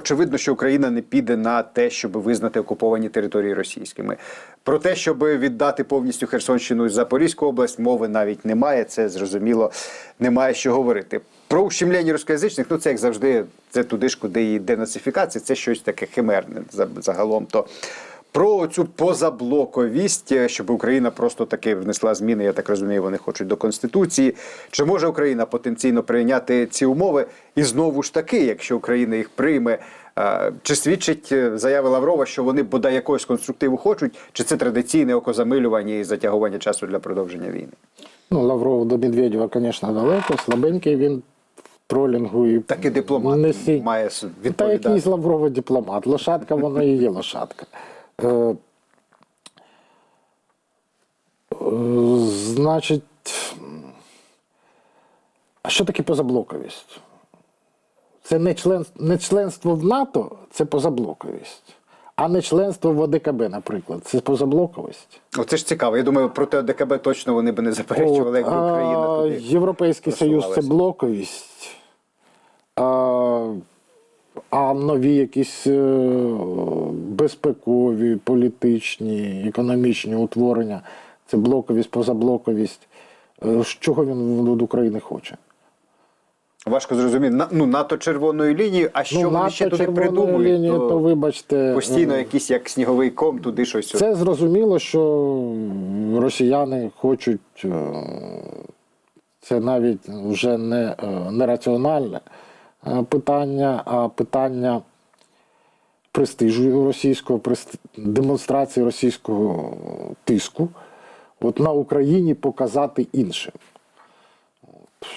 очевидно, що Україна не піде на те, щоб визнати окуповані території російськими. Про те, щоб віддати повністю Херсонщину і Запорізьку область, мови навіть немає. Це зрозуміло, немає що говорити. Про ущемлення рускоязичних, ну це як завжди, це туди ж, куди і денацифікація, це щось таке химерне загалом. То про цю позаблоковість, е, щоб Україна просто таки внесла зміни, я так розумію, вони хочуть до Конституції. Чи може Україна потенційно прийняти ці умови? І знову ж таки, якщо Україна їх прийме, е, чи свідчить е, заяви Лаврова, що вони бодай якогось конструктиву хочуть, чи це традиційне окозамилювання і затягування часу для продовження війни? Ну, Лавров до Медведєва, звісно, далеко, слабенький він тролінгу і Так і дипломат не сі- має с- Та якийсь Лавровий дипломат. Лошадка, воно і є лошадка. Е, значить, а що таке позаблоковість? Це не, член, не членство в НАТО, це позаблоковість. А не членство в ОДКБ, наприклад, це позаблоковість. Оце ж цікаво. Я думаю, проти ОДКБ точно вони би не заперечували, якби Україна туди. Європейський Союз це блоковість. А, нові якісь е, безпекові, політичні, економічні утворення це блоковість, позаблоковість. Е, Чого він від України хоче? Важко зрозуміти. На- Ну, НАТО червоною лінією, а що вони ще туди Ну, придумують? лінією, то то вибачте. постійно е, якийсь як сніговий ком, туди щось. Це зрозуміло, що росіяни хочуть. Це навіть вже не, не раціональне питання, а питання престижу російського, демонстрації російського тиску. От на Україні показати іншим.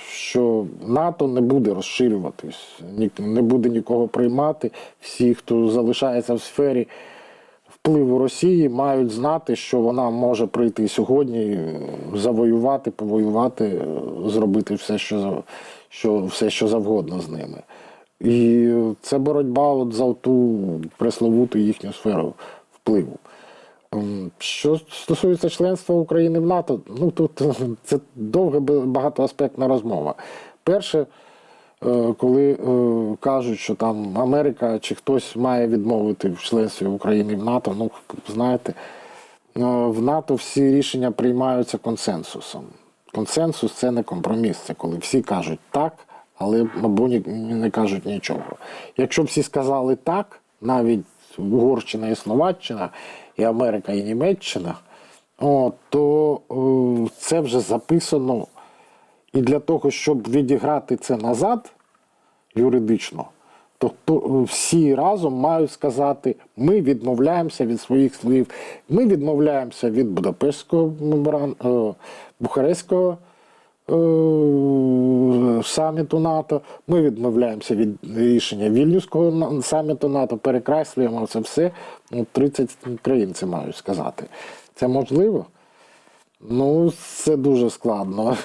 Що НАТО не буде розширюватись, не буде нікого приймати. Всі, хто залишається в сфері впливу Росії, мають знати, що вона може прийти сьогодні, е, завоювати, повоювати, е, зробити все, що, що, все, що завгодно з ними. І це боротьба от за ту пресловуту їхню сферу впливу. Ем, Що стосується членства України в НАТО, ну тут це довга багатоаспектна розмова. Перше, е, коли е, кажуть, що там Америка чи хтось має відмовити в членстві України в НАТО, ну знаєте, е, в НАТО всі рішення приймаються консенсусом. Консенсус це не компроміс, це коли всі кажуть так, але або не кажуть нічого. Якщо всі сказали так, навіть Угорщина і Словаччина, і Америка, і Німеччина, то е, це вже записано. І для того, щоб відіграти це назад юридично, то хто- всі разом мають сказати: ми відмовляємося від своїх слів, ми відмовляємося від Будапештського е, Бухарестського е, саміту НАТО, ми відмовляємося від рішення Вільнюського саміту НАТО, перекреслюємо це все. Ну, 30 країн це мають сказати. Це можливо? Ну, це дуже складно.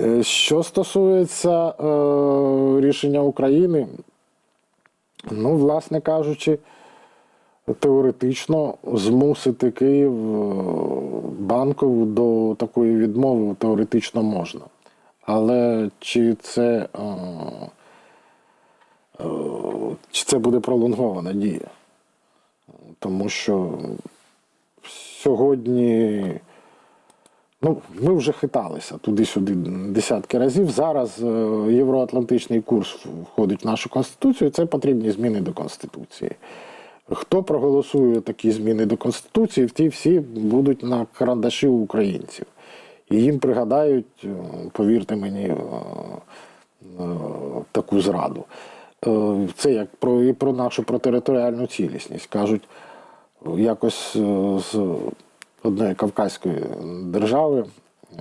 Е, Що стосується е, рішення України, ну, власне кажучи, теоретично змусити Київ е, банкову до такої відмови теоретично можна. Але чи це, е, е, чи це буде пролонгована дія? Тому що сьогодні. Ну, ми вже хиталися туди-сюди десятки разів. Зараз е, євроатлантичний курс входить в нашу конституцію. Це потрібні зміни до конституції. Хто проголосує такі зміни до конституції, ті всі будуть на карандаші українців. І їм пригадають, е, повірте мені, е, таку зраду. Це як про і про нашу про територіальну цілісність. Кажуть, якось з одної кавказької держави,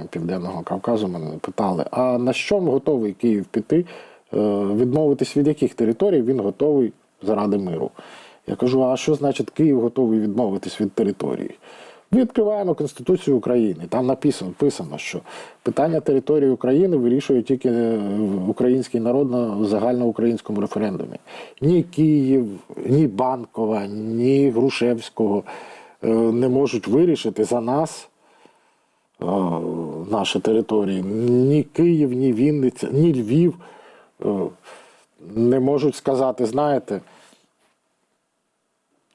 Південного Кавказу, мене питали, а на що готовий Київ піти, е, відмовитись від яких територій він готовий заради миру? Я кажу: а що значить Київ готовий відмовитись від території? Відкриваємо Конституцію України. Там написано, написано, що питання території України вирішує тільки е, український народ на загальноукраїнському референдумі. Ні Київ, ні Банкова, ні Грушевського не можуть вирішити за нас е, наші території. Ні Київ, ні Вінниця, ні Львів. е, не можуть сказати, знаєте,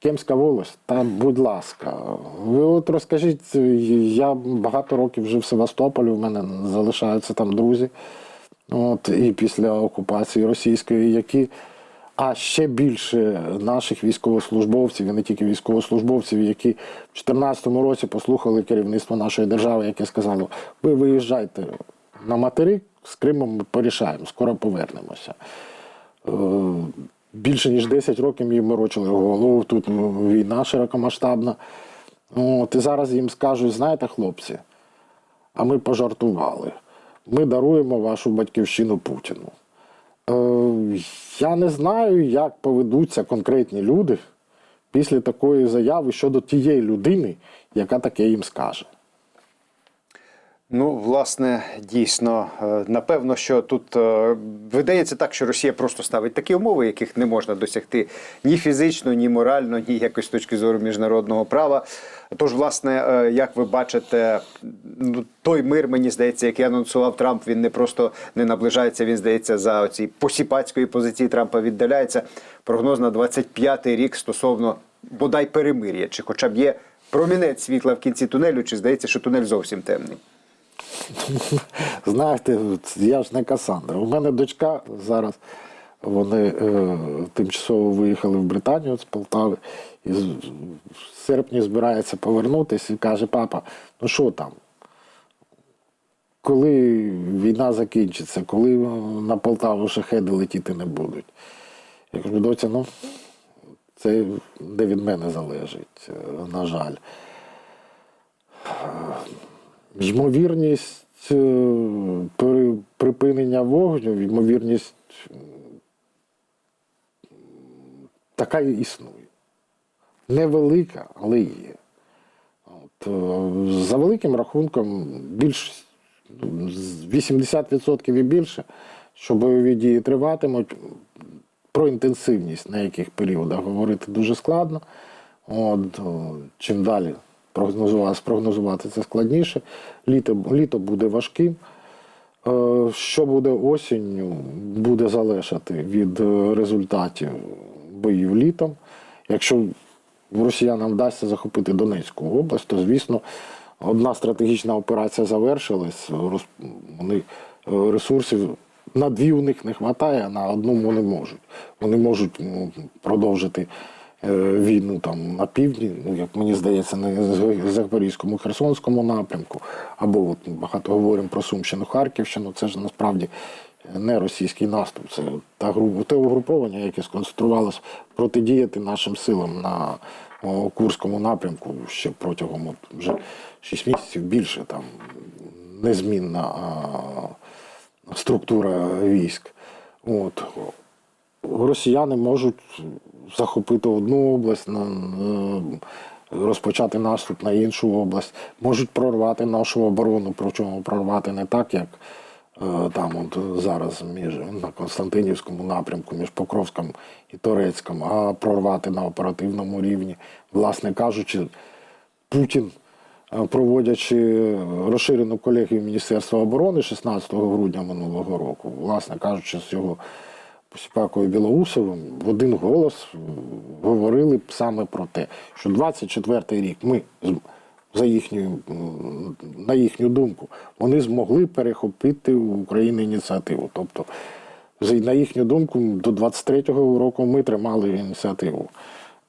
Кемська волость, та будь ласка. Ви от розкажіть, я багато років жив в Севастополі, у мене залишаються там друзі. От, і після окупації російської, які, а ще більше наших військовослужбовців, і не тільки військовослужбовців, які в 2014 році послухали керівництво нашої держави, яке сказало: ви виїжджайте на материк, з Кримом ми порішаємо, скоро повернемося. Е, Більше ніж 10 років їм морочили голову. Тут ну, війна широкомасштабна. От, і зараз їм скажуть, знаєте, хлопці, а ми пожартували. Ми даруємо вашу батьківщину Путіну. Я не знаю, як поведуться конкретні люди після такої заяви щодо тієї людини, яка таке їм скаже. Ну, власне, дійсно, е, напевно, що тут е, видається так, що Росія просто ставить такі умови, яких не можна досягти ні фізично, ні морально, ні якось з точки зору міжнародного права. Тож, власне, е, як ви бачите, ну, той мир, мені здається, який анонсував Трамп, він не просто не наближається, він здається, за оці посіпацької позиції Трампа віддаляється. Прогноз на 25-й рік стосовно бодай перемир'я, чи хоча б є промінець світла в кінці тунелю, чи здається, що тунель зовсім темний. Знаєте, я ж не Касандра. У мене дочка зараз. Вони е, тимчасово виїхали в Британію з Полтави і з- в серпні збирається повернутися і каже: папа, ну що там? Коли війна закінчиться, коли на Полтаву шахеди летіти не будуть? Я кажу, доця, ну це не від мене залежить, е, на жаль. Ймовірність е, припинення вогню, ймовірність така і існує. Невелика, але є. От, е, за великим рахунком, більш ну, 80% і більше, що бойові дії триватимуть. Про інтенсивність на яких періодах говорити дуже складно. От, чим далі прогнозувати, спрогнозувати це складніше. Літо, літо буде важким. Е, Що буде осінню, буде залежати від е, результатів боїв літом. Якщо росіянам вдасться захопити Донецьку область, то звісно одна стратегічна операція завершилась. Вони е, ресурсів на дві у них не вистачає, а на одну вони можуть. Вони можуть ну, продовжити війну там на півдні, ну як мені здається, на Запорізькому, Херсонському напрямку, або от багато говоримо про Сумщину, Харківщину. Це ж насправді не російський наступ, це та група те угруповання, яке сконцентрувалося протидіяти нашим силам на Курському напрямку ще протягом от, вже 6 місяців більше там незмінна а, структура військ. От. Росіяни можуть захопити одну область, на- розпочати наступ на іншу область, можуть прорвати нашу оборону, причому прорвати не так, як е, там от зараз між на Константинівському напрямку, між Покровськом і Торецьком, а прорвати на оперативному рівні. Власне кажучи, Путін, е, проводячи розширену колегію Міністерства оборони 16 грудня минулого року, власне кажучи, з його Посіпакою Білоусовим в один голос говорили саме про те, що 24-й рік ми за їхньою, м, на їхню думку, вони змогли перехопити у України ініціативу. Тобто, на їхню думку, до 23-го року ми тримали ініціативу.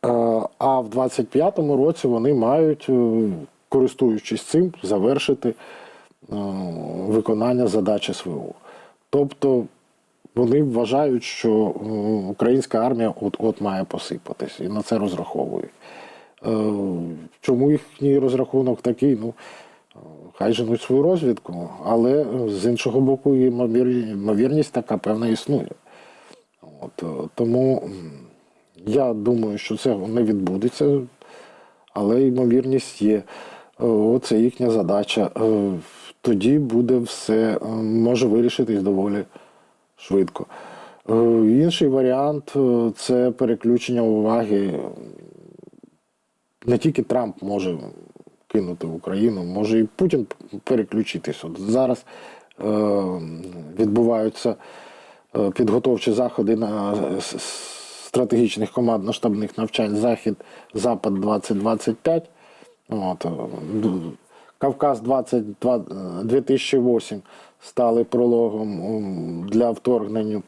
Е, А в 25-му році вони мають, е, користуючись цим, завершити е, виконання задачі СВО. Тобто вони вважають, що е, українська армія от-от має посипатись і на це розраховують. Е, Чому їхній розрахунок такий? Ну, хай женуть свою розвідку, але з іншого боку, ймовірність така певна існує. От, е, тому я думаю, що це не відбудеться, але ймовірність є. Оце їхня задача. Тоді буде все, може вирішитись доволі швидко. Е, Інший варіант е, це переключення уваги. Не тільки Трамп може кинути Україну, може і Путін переключитись. От зараз е, відбуваються підготовчі заходи на стратегічних командно-штабних навчань Захід, Запад 2025. От, Кавказ 20, 2008 стали прологом для вторгнення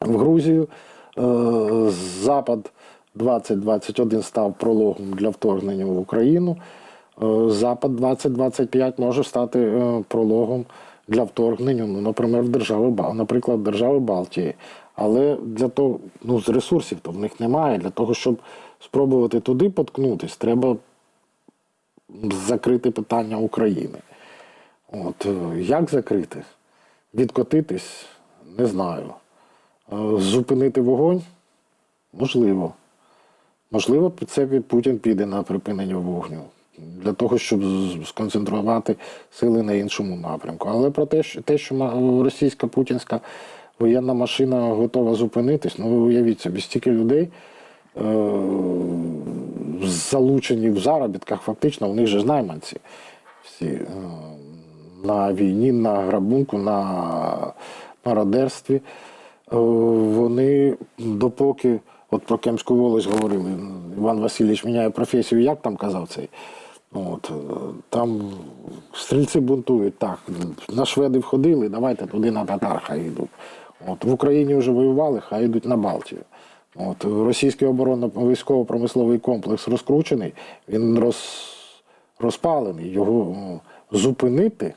в Грузію. Е, Запад 2021 став прологом для вторгнення в Україну. Е, Запад 2025 може стати е, прологом для вторгнення, ну, наприклад, в держави, наприклад, держави Балтії. Але для того, ну, з ресурсів то в них немає. Для того, щоб спробувати туди поткнутись, треба закрити питання України. От, е, як закрити? Відкотитись? Не знаю. Е, Зупинити вогонь? Можливо. Можливо, це Путін піде на припинення вогню для того, щоб сконцентрувати сили на іншому напрямку. Але про те, що те, що російська путінська воєнна машина готова зупинитись, ну ви уявіть собі, стільки людей е- залучені в заробітках, фактично, у них же ж найманці всі е- на війні, на грабунку, на мародерстві. Е, Вони допоки, от про Кемську волость говорили, Іван Васильович міняє професію, як там казав цей. От, е, там стрільці бунтують, так. На шведи входили, давайте туди на татар хай йдуть. От, в Україні вже воювали, хай йдуть на Балтію. От, російський оборонно військово-промисловий комплекс розкручений, він роз, розпалений. Його зупинити,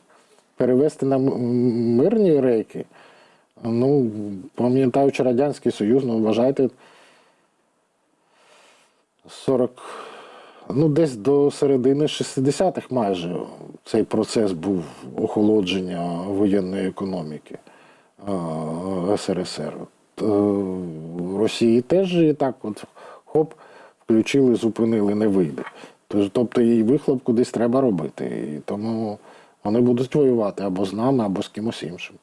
перевести на мирні рейки. Ну, пам'ятаючи Радянський Союз, ну вважайте, 40, ну десь до середини 60-х майже цей процес був охолодження воєнної економіки СРСР. Е, Росії теж і так от хоп, включили, зупинили, не вийде. Тобто їй вихлоп кудись треба робити. І тому вони будуть воювати або з нами, або з кимось іншим.